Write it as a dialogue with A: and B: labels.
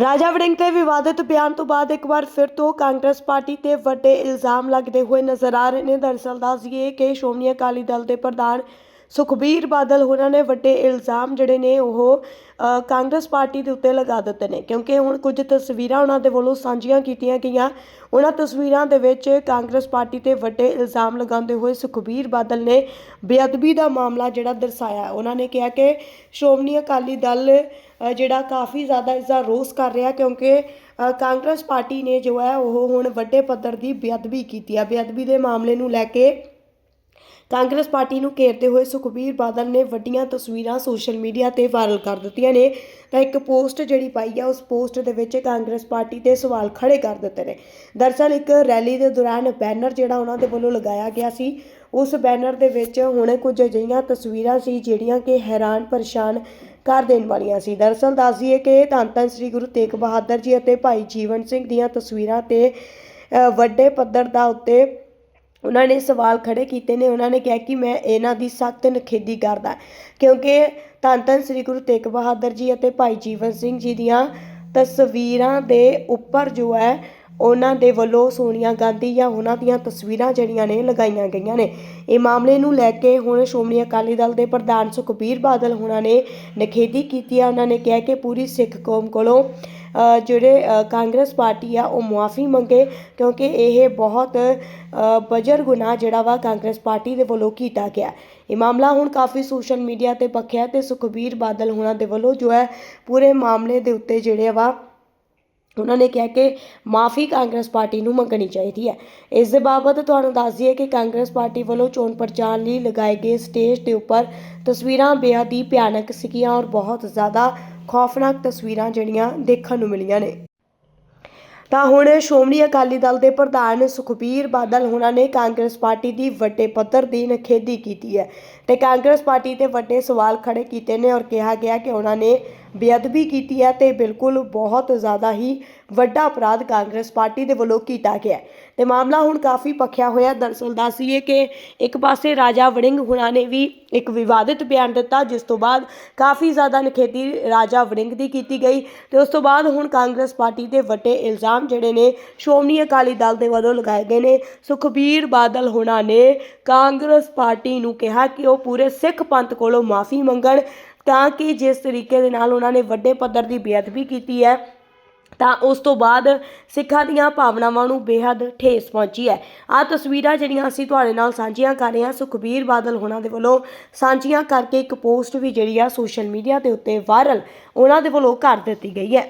A: ਰਾਜਾ ਵੜਿੰਗ ਤੇ ਵਿਵਾਦਿਤ ਬਿਆਨ ਤੋਂ ਬਾਅਦ ਇੱਕ ਵਾਰ ਫਿਰ ਤੋਂ ਕਾਂਗਰਸ ਪਾਰਟੀ ਤੇ ਵੱਡੇ ਇਲਜ਼ਾਮ ਲੱਗਦੇ ਹੋਏ ਨਜ਼ਰ ਆ ਰਹੇ ਨੇ। ਦਰਅਸਲ ਦੱਸਦੀਏ ਕਿ ਸ਼੍ਰੋਮਣੀ ਅਕਾਲੀ ਦਲ ਦੇ ਪ੍ਰਧਾਨ ਸੁਖਬੀਰ ਬਾਦਲ ਹੋਰਾਂ ਨੇ ਵੱਡੇ ਇਲਜ਼ਾਮ ਜਿਹੜੇ ਨੇ ਉਹ ਕਾਂਗਰਸ ਪਾਰਟੀ ਦੇ ਉੱਤੇ ਲਗਾ ਦਿੱਤੇ ਨੇ, ਕਿਉਂਕਿ ਹੁਣ ਕੁਝ ਤਸਵੀਰਾਂ ਉਹਨਾਂ ਦੇ ਵੱਲੋਂ ਸਾਂਝੀਆਂ ਕੀਤੀਆਂ ਗਈਆਂ। ਉਹਨਾਂ ਤਸਵੀਰਾਂ ਦੇ ਵਿੱਚ ਕਾਂਗਰਸ ਪਾਰਟੀ ਤੇ ਵੱਡੇ ਇਲਜ਼ਾਮ ਲਗਾਉਂਦੇ ਹੋਏ ਸੁਖਬੀਰ ਬਾਦਲ ਨੇ ਬੇਅਦਬੀ ਦਾ ਮਾਮਲਾ ਜਿਹੜਾ ਦਰਸਾਇਆ। ਉਹਨਾਂ ਨੇ ਕਿਹਾ ਕਿ ਸ਼੍ਰੋਮਣੀ ਅਕਾਲੀ ਦਲ ਜਿਹੜਾ ਕਾਫੀ ਜ਼ਿਆਦਾ ਇਸ ਦਾ ਰੋਸ ਕਰ ਰਿਹਾ ਕਿਉਂਕਿ ਕਾਂਗਰਸ ਪਾਰਟੀ ਨੇ ਜੋ ਹੈ ਉਹ ਹੁਣ ਵੱਡੇ ਪੱਧਰ ਦੀ ਬੇਅਦਬੀ ਕੀਤੀ ਆ ਬੇਅਦਬੀ ਦੇ ਮਾਮਲੇ ਨੂੰ ਲੈ ਕੇ ਕਾਂਗਰਸ ਪਾਰਟੀ ਨੂੰ ਘੇਰਦੇ ਹੋਏ ਸੁਖਬੀਰ ਬਾਦਲ ਨੇ ਵੱਡੀਆਂ ਤਸਵੀਰਾਂ ਸੋਸ਼ਲ ਮੀਡੀਆ ਤੇ ਵਾਇਰਲ ਕਰ ਦਿੱਤੀਆਂ ਨੇ। ਤਾਂ ਇੱਕ ਪੋਸਟ ਜਿਹੜੀ ਪਾਈ ਆ, ਉਸ ਪੋਸਟ ਦੇ ਵਿੱਚ ਕਾਂਗਰਸ ਪਾਰਟੀ ਤੇ ਸਵਾਲ ਖੜੇ ਕਰ ਦਿੱਤੇ ਨੇ। ਦਰਅਸਲ ਇੱਕ ਰੈਲੀ ਦੇ ਦੌਰਾਨ ਬੈਨਰ ਜਿਹੜਾ ਉਹਨਾਂ ਦੇ ਵੱਲੋਂ ਲਗਾਇਆ ਗਿਆ ਸੀ। ਉਸ ਬੈਨਰ ਦੇ ਵਿੱਚ ਹੁਣ ਕੁਝ ਅਜਿਹੀਆਂ ਤਸਵੀਰਾਂ ਸੀ, ਜਿਹੜੀਆਂ ਕਿ ਹੈਰਾਨ ਪਰੇਸ਼ਾਨ ਕਰ ਦੇਣ ਵਾਲੀਆਂ ਸੀ। ਦਰਅਸਲ ਦੱਸਦੀਏ ਕਿ ਧੰਨ ਧੰਨ ਸ੍ਰੀ ਗੁਰੂ ਤੇਗ ਬਹਾਦਰ ਜੀ ਅਤੇ ਭਾਈ ਜੀਵਨ ਸਿੰਘ ਦੀਆਂ ਤਸਵੀਰਾਂ ਤੇ ਵੱਡੇ ਪੱਧਰ ਦਾ ਉੱਤੇ ਉਹਨਾਂ ਨੇ ਸਵਾਲ ਖੜ੍ਹੇ ਕੀਤੇ ਨੇ, ਉਹਨਾਂ ਨੇ ਕਿਹਾ ਕਿ ਮੈਂ ਇਹਨਾਂ ਦੀ ਸਖਤ ਨਿਖੇਧੀ ਕਰਦਾ ਕਿਉਂਕਿ ਧੰਨ ਧੰਨ ਸ੍ਰੀ ਗੁਰੂ ਤੇਗ ਬਹਾਦਰ ਜੀ ਅਤੇ ਭਾਈ ਜੀਵਨ ਸਿੰਘ ਜੀ ਦੀਆਂ ਤਸਵੀਰਾਂ ਦੇ ਉੱਪਰ ਜੋ ਹੈ ਉਹਨਾਂ ਦੇ ਵੱਲੋਂ ਸੋਨੀਆ ਗਾਂਧੀ ਜਾਂ ਉਹਨਾਂ ਦੀਆਂ ਤਸਵੀਰਾਂ ਜਿਹੜੀਆਂ ਨੇ ਲਗਾਈਆਂ ਗਈਆਂ ਨੇ। ਇਹ ਮਾਮਲੇ ਨੂੰ ਲੈ ਕੇ ਹੁਣ ਸ਼੍ਰੋਮਣੀ ਅਕਾਲੀ ਦਲ ਦੇ ਪ੍ਰਧਾਨ ਸੁਖਬੀਰ ਬਾਦਲ ਹੋਣਾ ਨੇ ਨਿਖੇਧੀ ਕੀਤੀ ਹੈ ਉਹਨਾਂ ਨੇ ਕਿਹਾ ਕਿ ਪੂਰੀ ਸਿੱਖ ਕੌਮ ਕੋਲੋਂ ਜਿਹੜੇ ਕਾਂਗਰਸ ਪਾਰਟੀ ਆ, ਉਹ ਮੁਆਫੀ ਮੰਗੇ ਕਿਉਂਕਿ ਇਹ ਬਹੁਤ ਬਜਰ ਗੁਨਾਹ ਜਿਹੜਾ ਵਾ ਕਾਂਗਰਸ ਪਾਰਟੀ ਦੇ ਵੱਲੋਂ ਕੀਤਾ ਗਿਆ। ਇਹ ਮਾਮਲਾ ਹੁਣ ਕਾਫੀ ਸੋਸ਼ਲ ਮੀਡੀਆ ਤੇ ਪੱਖਿਆ ਤੇ ਸੁਖਬੀਰ ਬਾਦਲ ਹੋਣਾ ਦੇ ਵੱਲੋਂ ਜੋ ਹੈ ਪੂਰੇ ਮਾਮਲੇ ਦੇ ਉੱਤੇ ਜਿਹੜੇ ਵਾ ਉਹਨਾਂ ਨੇ ਕਿਹਾ ਕਿ ਮਾਫੀ ਕਾਂਗਰਸ ਪਾਰਟੀ ਨੂੰ ਮੰਗਣੀ ਚਾਹੀਦੀ ਹੈ। ਇਸ ਦੇ ਬਾਬਤ ਤੁਹਾਨੂੰ ਦੱਸ ਦਈਏ ਕਿ ਕਾਂਗਰਸ ਪਾਰਟੀ ਵੱਲੋਂ ਚੋਣ ਪ੍ਰਚਾਰ ਲਈ ਲਗਾਏ ਗਏ ਸਟੇਜ ਦੇ ਉੱਪਰ ਤਸਵੀਰਾਂ ਬੇਹੱਦ ਹੀ ਭਿਆਨਕ ਸੀਗੀਆਂ ਔਰ ਬਹੁਤ ਜ਼ਿਆਦਾ ਖੌਫਨਾਕ ਤਸਵੀਰਾਂ ਜਿਹੜੀਆਂ ਦੇਖਣ ਨੂੰ ਮਿਲੀਆਂ ਨੇ। ਤਾਂ ਹੁਣ ਸ਼੍ਰੋਮਣੀ ਅਕਾਲੀ ਦਲ ਦੇ ਪ੍ਰਧਾਨ ਸੁਖਬੀਰ ਬਾਦਲ ਹੁਣਾਂ ਨੇ ਕਾਂਗਰਸ ਪਾਰਟੀ ਦੀ ਵੱਡੇ ਪੱਧਰ ਦੀ ਨਿਖੇਧੀ ਕੀਤੀ ਹੈ ਤੇ ਕਾਂਗਰਸ ਪਾਰਟੀ ਤੇ ਵੱਡੇ ਸਵਾਲ ਖੜੇ ਕੀਤੇ ਨੇ ਔਰ ਕਿਹਾ ਗਿਆ ਕਿ ਉਹਨਾਂ ਨੇ ਬੇਅਦਬੀ ਕੀਤੀ ਹੈ ਤੇ ਬਿਲਕੁਲ ਬਹੁਤ ਜ਼ਿਆਦਾ ਹੀ ਵੱਡਾ ਅਪਰਾਧ ਕਾਂਗਰਸ ਪਾਰਟੀ ਦੇ ਵੱਲੋਂ ਕੀਤਾ ਗਿਆ ਹੈ। ਤੇ ਮਾਮਲਾ ਹੁਣ ਕਾਫੀ ਪੱਖਿਆ ਹੋਇਆ ਦਰਅਸਲ ਦੱਸੀਏ ਕਿ ਇੱਕ ਪਾਸੇ ਰਾਜਾ ਵੜਿੰਗ ਹੁਣਾਂ ਨੇ ਵੀ ਇੱਕ ਵਿਵਾਦਿਤ ਬਿਆਨ ਦਿੱਤਾ, ਜਿਸ ਤੋਂ ਬਾਅਦ ਕਾਫੀ ਜ਼ਿਆਦਾ ਨਿਖੇਧੀ ਰਾਜਾ ਵੜਿੰਗ ਦੀ ਕੀਤੀ ਗਈ ਤੇ ਉਸ ਤੋਂ ਬਾਅਦ ਹੁਣ ਕਾਂਗਰਸ ਪਾਰਟੀ ਦੇ ਵੱਡੇ ਇਲਜ਼ਾਮ ਜਿਹੜੇ ਨੇ ਸ਼੍ਰੋਮਣੀ ਅਕਾਲੀ ਦਲ ਦੇ ਵੱਲੋਂ ਲਗਾਏ ਗਏ ਨੇ। ਸੁਖਬੀਰ ਬਾਦਲ ਹੁਣਾਂ ਨੇ ਕਾਂਗਰਸ ਪਾਰਟੀ ਨੂੰ ਕਿਹਾ ਕਿ ਉਹ ਪੂਰੇ ਸਿੱਖ ਪੰਥ ਕੋਲੋਂ ਮਾਫੀ ਮੰਗਣ ਤਾਂ ਕਿ ਜਿਸ ਤਰੀਕੇ ਦੇ ਨਾਲ ਉਹਨਾਂ ਨੇ ਵੱਡੇ ਪੱਧਰ ਦੀ ਬੇਅਦਬੀ ਕੀਤੀ ਹੈ, ਤਾਂ ਉਸ ਤੋਂ ਬਾਅਦ ਸਿੱਖਾਂ ਦੀਆਂ ਭਾਵਨਾਵਾਂ ਨੂੰ ਬੇਹੱਦ ਠੇਸ ਪਹੁੰਚੀ ਹੈ। ਆ ਤਸਵੀਰਾਂ ਜਿਹੜੀਆਂ ਅਸੀਂ ਤੁਹਾਡੇ ਨਾਲ ਸਾਂਝੀਆਂ ਕਰ ਰਹੇ ਹਾਂ, ਸੁਖਬੀਰ ਬਾਦਲ ਹੋਣਾ ਦੇ ਵੱਲੋਂ ਸਾਂਝੀਆਂ ਕਰਕੇ ਇੱਕ ਪੋਸਟ ਵੀ ਜਿਹੜੀ ਆ ਸੋਸ਼ਲ ਮੀਡੀਆ ਦੇ ਉੱਤੇ ਵਾਇਰਲ ਉਹਨਾਂ ਦੇ ਵੱਲੋਂ ਕਰ ਦਿੱਤੀ ਗਈ ਹੈ।